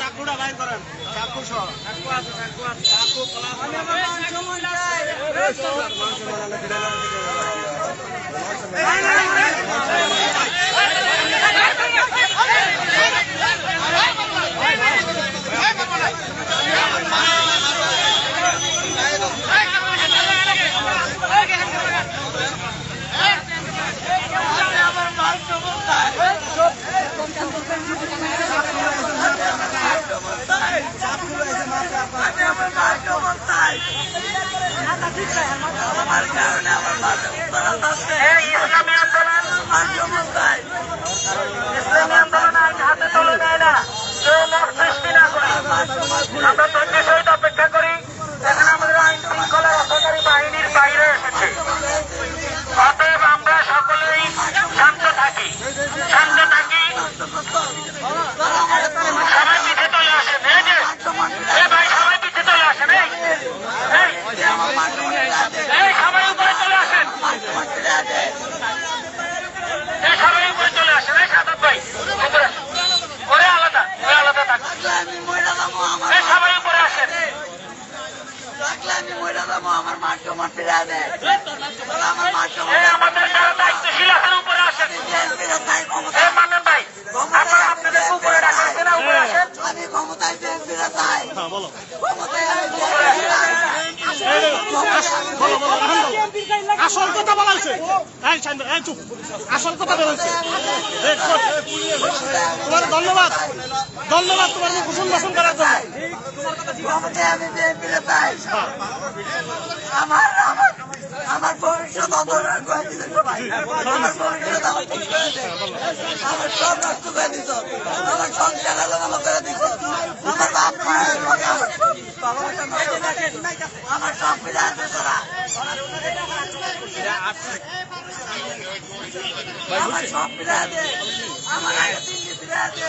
চাকুটা বাইর করেন চাকু সহ চাকু আছে চাকু আছে চাকু কলা আমরা বাইরে এসেছে আমরা সকলেই সবাই পিছিয়ে চলে আসেন এই যে এ ভাই সবাই পিছিয়ে চলে আসেন এই এই, এই সবাই উপরে চলে আসেন এই সবাই উপরে চলে আসেন এই সাদত ভাই উপরে আসেন। ওরে আলাদা ওরে আলাদা থাকুন এই সবাই উপরে আসেন এই আমাদের যারা দায়িত্বশীল আছেন উপরে আসেন। এই মানন ভাই আপনাদের উপরে রাখেন উপরে আসেন। আমি ক্ষমতায় হ্যাঁ বলো। ক্ষমতায় আসল কথা বলা হয়েছে চুপ আসল কথা বলা হয়েছে। তোমার ধন্যবাদ ধন্যবাদ তোমার কুসুম বাসন করার জন্য আমার আমার আমার ভবিষ্যৎ অন্ধকার করে দিতে সবাই আমার ভবিষ্যৎ আমার সব নষ্ট করে দিত আমার সংসার আলাদা করে দিত আমার বাপ। আমার সংবিধান বেচারা আমার সংবিধান আমার আগে তিন দিন আছে